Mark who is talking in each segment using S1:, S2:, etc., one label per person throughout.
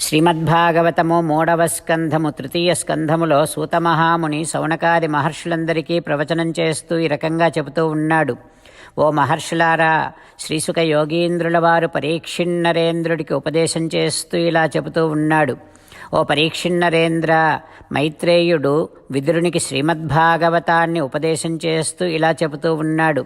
S1: శ్రీమద్భాగవతము మూడవ స్కంధము తృతీయ స్కంధములో సూతమహాముని సౌనకాది మహర్షులందరికీ ప్రవచనం చేస్తూ ఈ రకంగా చెబుతూ ఉన్నాడు. ఓ మహర్షులారా శ్రీసుక యోగీంద్రుల వారు పరీక్షిన్నరేంద్రుడికి ఉపదేశం చేస్తూ ఇలా చెబుతూ ఉన్నాడు. ఓ పరీక్షిన్నరేంద్ర మైత్రేయుడు విదురునికి శ్రీమద్భాగవతాన్ని ఉపదేశం చేస్తూ ఇలా చెబుతూ ఉన్నాడు.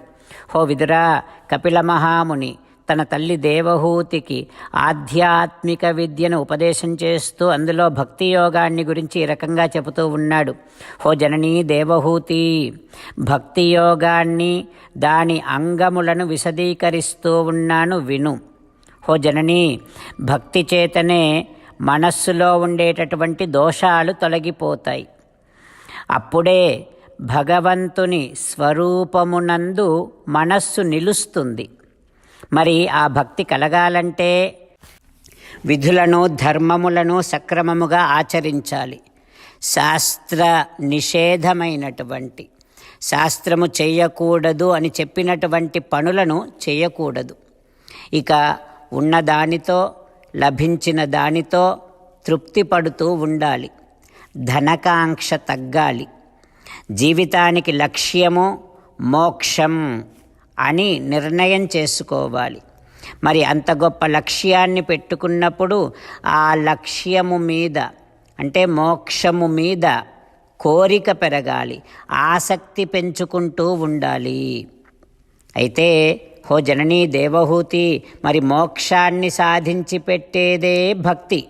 S1: ఓ విదురా కపిల మహాముని తన తల్లి దేవహూతికి ఆధ్యాత్మిక విద్యను ఉపదేశం చేస్తూ అందులో భక్తి యోగాన్ని గురించి ఈ రకంగా చెబుతూ ఉన్నాడు. హో జననీ దేవహూతి భక్తి యోగాన్ని దాని అంగములను విశదీకరిస్తూ ఉన్నాను విను. హో జననీ భక్తి చేతనే మనస్సులో ఉండేటటువంటి దోషాలు తొలగిపోతాయి. అప్పుడే భగవంతుని స్వరూపమునందు మనస్సు నిలుస్తుంది. మరి ఆ భక్తి కలగాలంటే విధులను ధర్మములను సక్రమముగా ఆచరించాలి. శాస్త్ర నిషేధమైనటువంటి శాస్త్రము చేయకూడదు అని చెప్పినటువంటి పనులను చేయకూడదు. ఇక ఉన్నదానితో లభించిన దానితో తృప్తి పడుతూ ఉండాలి. ధనకాంక్ష తగ్గాలి. జీవితానికి లక్ష్యము మోక్షం. అని నిర్ణయం చేసుకోవాలి. మరి అంత గొప్ప లక్ష్యాన్ని పెట్టుకున్నప్పుడు ఆ లక్ష్యము మీద అంటే మోక్షము మీద కోరిక పెరగాలి ఆసక్తి పెంచుకుంటూ ఉండాలి. అయితే హో జననీ దేవహూతి మరి మోక్షాన్ని సాధించి పెట్టేదే భక్తి.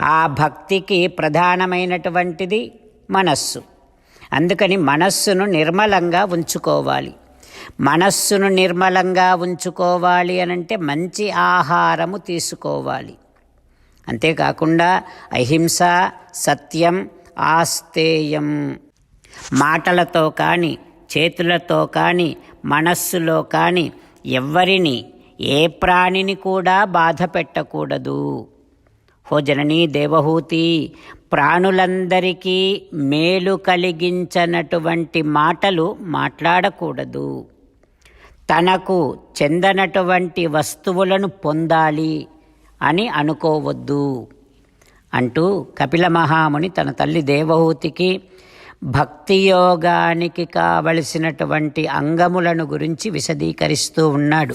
S1: ఆ భక్తికి ప్రధానమైనటువంటిది మనస్సు. అందుకని మనస్సును నిర్మలంగా ఉంచుకోవాలి. మనస్సును నిర్మలంగా ఉంచుకోవాలి అనంటే మంచి ఆహారము తీసుకోవాలి. అంతేకాకుండా అహింస సత్యం ఆస్తేయం మాటలతో కానీ చేతులతో కానీ మనస్సులో కానీ ఎవ్వరిని ఏ ప్రాణిని కూడా బాధ పెట్టకూడదు. హో జననీ దేవహూతి ప్రాణులందరికీ మేలు కలిగించనటువంటి మాటలు మాట్లాడకూడదు. తనకు చెందనటువంటి వస్తువులను పొందాలి అని అనుకోవద్దు అంటూ కపిల మహాముని తన తల్లి దేవహూతికి భక్తి యోగానికి కావలసినటువంటి అంగములను గురించి విశదీకరిస్తూ ఉన్నాడు.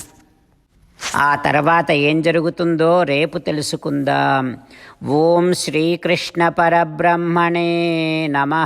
S1: ఆ తర్వాత ఏం జరుగుతుందో రేపు తెలుసుకుందాం. ఓం శ్రీకృష్ణ పరబ్రహ్మణే నమ.